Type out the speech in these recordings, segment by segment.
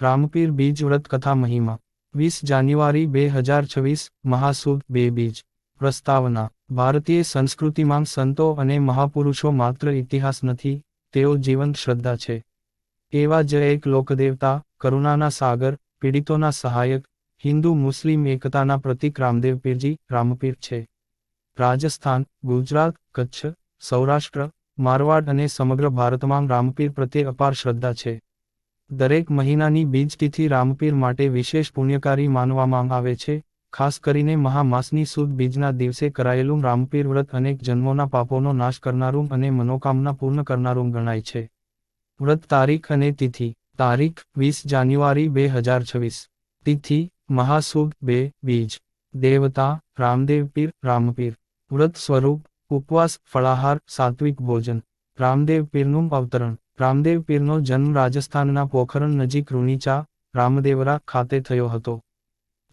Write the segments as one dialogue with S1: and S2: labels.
S1: રામપીર બીજ વ્રત કથા મહિમા, વીસ જાન્યુઆરી બે હજાર છવ્વીસ, મહાસુદ બે બીજ, પ્રસ્તાવના, ભારતીય સંસ્કૃતિમાં સંતો અને મહાપુરુષો માત્ર ઇતિહાસ નથી, તેઓ જીવંત શ્રદ્ધા છે. એવા જ એક લોકદેવતા, કરુણાના સાગર, પીડિતોના સહાયક, હિન્દુ મુસ્લિમ એકતાના પ્રતિક રામદેવ પીરજી, રામપીર છે. રાજસ્થાન, ગુજરાત, કચ્છ, સૌરાષ્ટ્ર, મારવાડ અને સમગ્ર ભારતમાં રામપીર પ્રત્યે અપાર શ્રદ્ધા છે. દરેક મહિનાની બીજ તિથિ રામપીર માટે વિશેષ પુણ્યકારી માનવામાં આવે છે. ખાસ કરીને મહામાસની સુદ બીજના દિવસે કરાયેલું રામપીર વ્રત અનેક જન્મોના પાપોનો નાશ કરનારું અને મનોકામના પૂર્ણ કરનારું ગણાય છે. વ્રત તારીખ અને તિથિ. તારીખ વીસ જાન્યુઆરી બે હજાર છવ્વીસ. તિથિ. મહાસુદ બે બીજ. દેવતા. રામદેવ પીર. રામપીર. વ્રત સ્વરૂપ. ઉપવાસ. ફળાહાર. સાત્વિક ભોજન. રામદેવ પીરનું અવતરણ. રામદેવ પીરનો જન્મ રાજસ્થાનના પોખરણ નજીક રૂનીચા, રામદેવરા ખાતે થયો હતો.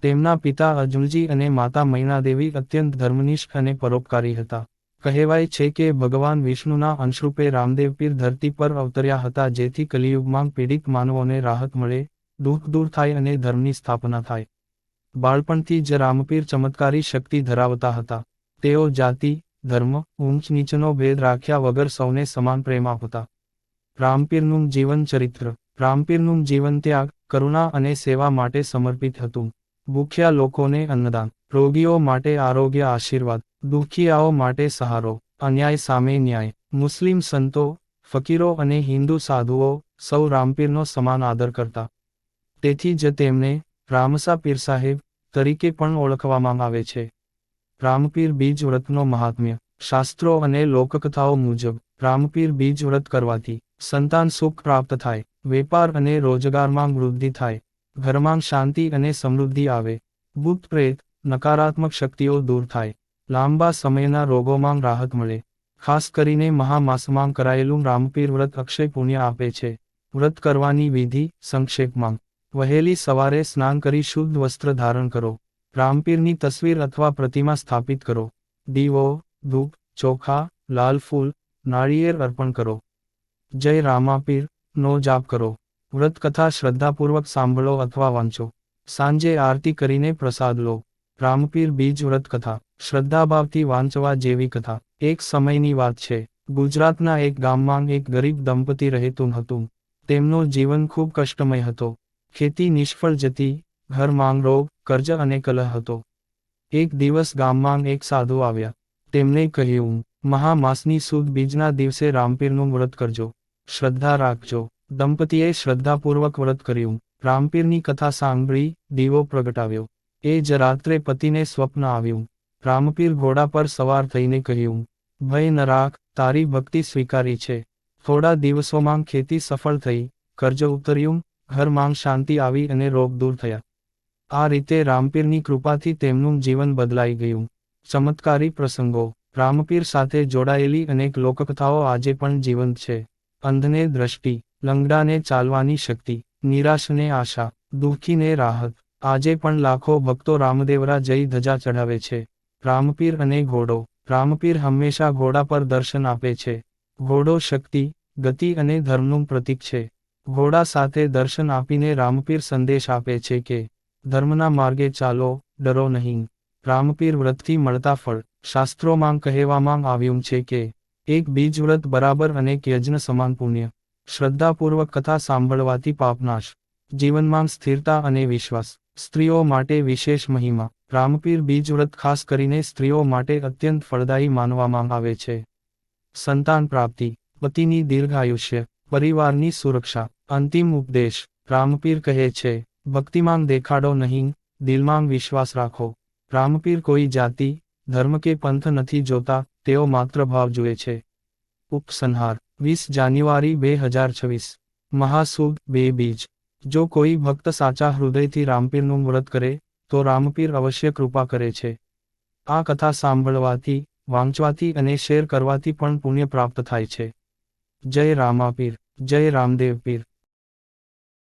S1: તેમના પિતા અજુલજી અને માતા મૈનાદેવી અત્યંત ધર્મનિષ્ઠ અને પરોપકારી હતા. કહેવાય છે કે ભગવાન વિષ્ણુના અંશરૂપે રામદેવ પીર ધરતી પર અવતર્યા હતા જેથી કલિયુગમાં પીડિત માનવોને રાહત મળે, દુઃખ દૂર થાય અને ધર્મની સ્થાપના થાય. બાળપણથી જ રામપીર ચમત્કારી શક્તિ ધરાવતા હતા. તેઓ જાતિ, ધર્મ, ઊંચ નીચનો ભેદ રાખ્યા વગર સૌને સમાન પ્રેમ આપતા. રામપીરનું જીવન ચરિત્ર. રામપીરનું જીવન ત્યાગ, કરુણા અને સેવા માટે સમર્પિત હતું. ભૂખ્યા લોકોને અન્નદાન, રોગીઓ માટે આરોગ્ય આશીર્વાદ, દુખિયાઓ માટે સહારો, અન્યાય સામે ન્યાય, મુસ્લિમ સંતો, ફકીરો અને હિન્દુ સાધુઓ સૌ રામપીરનો સમાન આદર કરતા. તેથી જ તેમને રામસા પીર સાહેબ તરીકે પણ ઓળખવામાં આવે છે. રામપીર બીજ વ્રતનો મહાત્મ્ય, શાસ્ત્રો અને લોકકથાઓ મુજબ રામપીર બીજ વ્રત કરવાથી સંતાન સુખ પ્રાપ્ત થાય, વેપાર અને રોજગારમાં વૃદ્ધિ થાય, ઘરમાં શાંતિ અને સમૃદ્ધિ આવે ભૂત પ્રેત, નકારાત્મક શક્તિઓ દૂર થાય, લાંબા સમયના રોગોમાં રાહત મળે. ખાસ કરીને મહામાસમાં કરાયેલું રામપીર વ્રત અક્ષય પુણ્ય આપે છે. વ્રત કરવાની વિધિ, સંક્ષેપમાં. વહેલી સવારે સ્નાન કરી શુદ્ધ વસ્ત્ર ધારણ કરો. રામપીરની તસવીર અથવા પ્રતિમા સ્થાપિત કરો. દીવો, ધૂપ, ચોખા, લાલ ફૂલ નાળિયેર અર્પણ કરો. જય રામાપીર નો જાપ કરો. વ્રત કથા શ્રદ્ધાપૂર્વક સાંભળો અથવા વાંચો. સાંજે આરતી કરીને પ્રસાદ લો. રામપીર બીજ વ્રત કથા. શ્રદ્ધાભાવથી વાંચવા જેવી કથા. એક સમયની વાત છે. ગુજરાતના એક ગામમાં એક ગરીબ દંપતી રહેતું હતું તેમનું જીવન ખૂબ કષ્ટમય હતો. ખેતી નિષ્ફળ જતી, ઘર માંગ રોગ કર્જ અને કલહ હતો. એક દિવસ ગામમાં એક સાધુ આવ્યા. તેમણે કહ્યું મહામાસની સુદ બીજના દિવસે રામપીરનું વ્રત કરજો. શ્રદ્ધા રાખજો. દંપતીએ શ્રદ્ધાપૂર્વક વ્રત કર્યું. રામપીરની કથા સાંભળી દીવો પ્રગટાવ્યો. એ જ રાત્રે પતિને સ્વપ્ન આવ્યું. રામપીર ઘોડા પર સવાર થઈને કહ્યું, ભય ન રાખ, તારી ભક્તિ સ્વીકારી છે. થોડા દિવસોમાં ખેતી સફળ થઈ. કરજો ઉતર્યું, ઘરમાં શાંતિ આવી અને રોગ દૂર થયા. આ રીતે રામપીરની કૃપાથી તેમનું જીવન બદલાઈ ગયું. ચમત્કારી પ્રસંગો. રામપીર સાથે જોડાયેલી અનેક લોકકથાઓ આજે પણ જીવંત છે. અંધને દ્રષ્ટિ, લંગડાને ચાલવાની શક્તિ, નિરાશને આશા, દુઃખીને રાહત. આજે પણ લાખો ભક્તો રામદેવરા જય ધજા ચઢાવે છે. રામપીર અને ઘોડો. રામપીર હંમેશા ઘોડા પર દર્શન આપે છે. ઘોડો શક્તિ, ગતિ અને ધર્મનું પ્રતીક છે. ઘોડા સાથે દર્શન આપીને રામપીર સંદેશ આપે છે કે, ધર્મના માર્ગે ચાલો, ડરો નહીં. રામપીર વ્રતથી મળતા ફળ શાસ્ત્રોમાં કહેવામાં આવ્યું છે કે, એક બીજ વ્રત બરાબર અનેક યજ્ઞ સમાન પુણ્ય, શ્રદ્ધાપૂર્વક કથા સાંભળવાથી પાપનાશ, જીવનમાં સ્થિરતા અને વિશ્વાસ, સ્ત્રીઓ માટે વિશેષ મહિમા, રામપીર બીજ વ્રત ખાસ કરીને સ્ત્રીઓ માટે અત્યંત ફળદાયી માનવામાં આવે છે. સંતાન પ્રાપ્તિ, પતિની દીર્ઘાયુષ્ય, પરિવારની સુરક્ષા, અંતિમ ઉપદેશ, રામપીર કહે છે, ભક્તિમાં દેખાડો નહીં, દિલમાં વિશ્વાસ રાખો. રામપીર કોઈ જાતિ ધર્મ કે પંથ નથી જોતા, તેઓ માત્ર ભાવ જુએ છે. ઉપસંહાર વીસ જાન્યુઆરી બે હજાર છવ્વીસ. મહાસુદ, બે બીજ. જો કોઈ ભક્ત સાચા હૃદયથી રામપીરનું વ્રત કરે, તો રામપીર અવશ્ય કૃપા કરે છે. આ કથા સાંભળવાથી, વાંચવાથી અને શેર કરવાથી પણ પુણ્ય પ્રાપ્ત થાય છે. જય રામાપીર, જય રામદેવ પીર